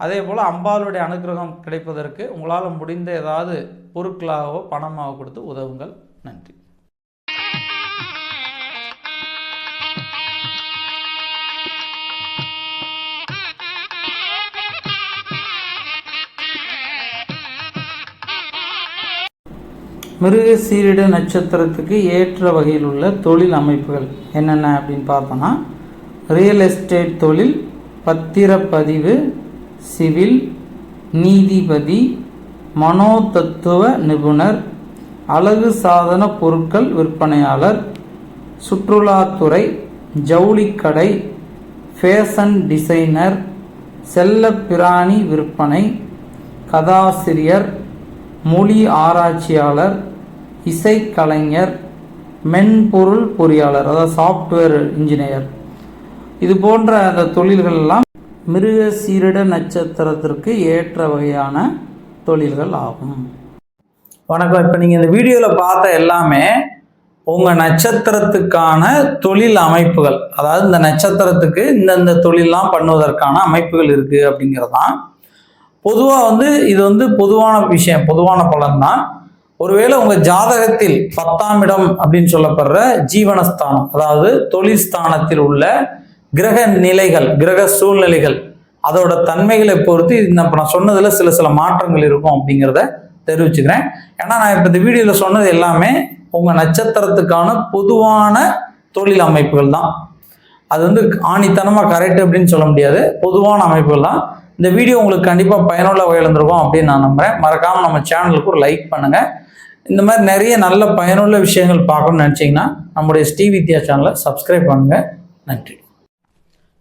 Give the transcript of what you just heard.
அதே போல் அம்பாளுடைய அனுகிரகம் கிடைப்பதற்கு உங்களால் முடிந்த ஏதாவது பொருட்களாகவோ பணமாக கொடுத்து உதவுங்கள். நன்றி. மிருக சீரிட நட்சத்திரத்துக்கு ஏற்ற வகையில் உள்ள தொழில் அமைப்புகள் என்னென்ன அப்படின்னு பார்த்தோன்னா ரியல் எஸ்டேட் தொழில் பத்திரப்பதிவு சிவில் நீதிபதி மனோதத்துவ நிபுணர் அழகு சாதன பொருட்கள் விற்பனையாளர் சுற்றுலாத்துறை ஜவுளிக்கடை ஃபேஷன் டிசைனர் செல்லப்பிராணி விற்பனை கதாசிரியர் மொழி ஆராய்ச்சியாளர் இசைக்கலைஞர் மென்பொருள் பொறியாளர் அதாவது சாஃப்ட்வேர் இன்ஜினியர் இது போன்ற அந்த தொழில்கள் எல்லாம் மிருக சீரிட நட்சத்திரத்திற்கு ஏற்ற வகையான தொழில்கள் ஆகும். வணக்கம். இப்போ நீங்கள் இந்த வீடியோவில் பார்த்த எல்லாமே உங்கள் நட்சத்திரத்துக்கான தொழில் அமைப்புகள். அதாவது இந்த நட்சத்திரத்துக்கு இந்தந்த தொழிலெலாம் பண்ணுவதற்கான அமைப்புகள் இருக்குது அப்படிங்கிறது தான் பொதுவாக வந்து இது வந்து பொதுவான விஷயம் பொதுவான பலன் தான் ஒருவேளை உங்கள் ஜாதகத்தில் பத்தாம் இடம் அப்படின்னு சொல்லப்படுற ஜீவனஸ்தானம் அதாவது தொழில் ஸ்தானத்தில் உள்ள கிரக நிலைகள் கிரக சூழ்நிலைகள் அதோட தன்மைகளை பொறுத்து நான் இப்போ நான் சொன்னதில் சில சில மாற்றங்கள் இருக்கும் அப்படிங்கிறத தெரிவிச்சுக்கிறேன். ஏன்னா நான் இப்போ இந்த வீடியோவில் சொன்னது எல்லாமே உங்கள் நட்சத்திரத்துக்கான பொதுவான தொழில் அமைப்புகள் தான். அது வந்து ஆணித்தனமாக கரெக்ட் அப்படின்னு சொல்ல முடியாது. பொதுவான அமைப்புகள் தான். இந்த வீடியோ உங்களுக்கு கண்டிப்பாக பயனுள்ள வகையில் இருந்திருக்கும் அப்படின்னு நான் நம்புகிறேன் மறக்காமல் நம்ம சேனலுக்கு ஒரு லைக் பண்ணுங்கள் இந்த மாதிரி நிறைய நல்ல பயனுள்ள விஷயங்கள் பார்க்கணும்னு நினச்சிங்கன்னா நம்முடைய ஸ்ரீ வித்யா சேனலை சப்ஸ்கிரைப் பண்ணுங்கள் நன்றி.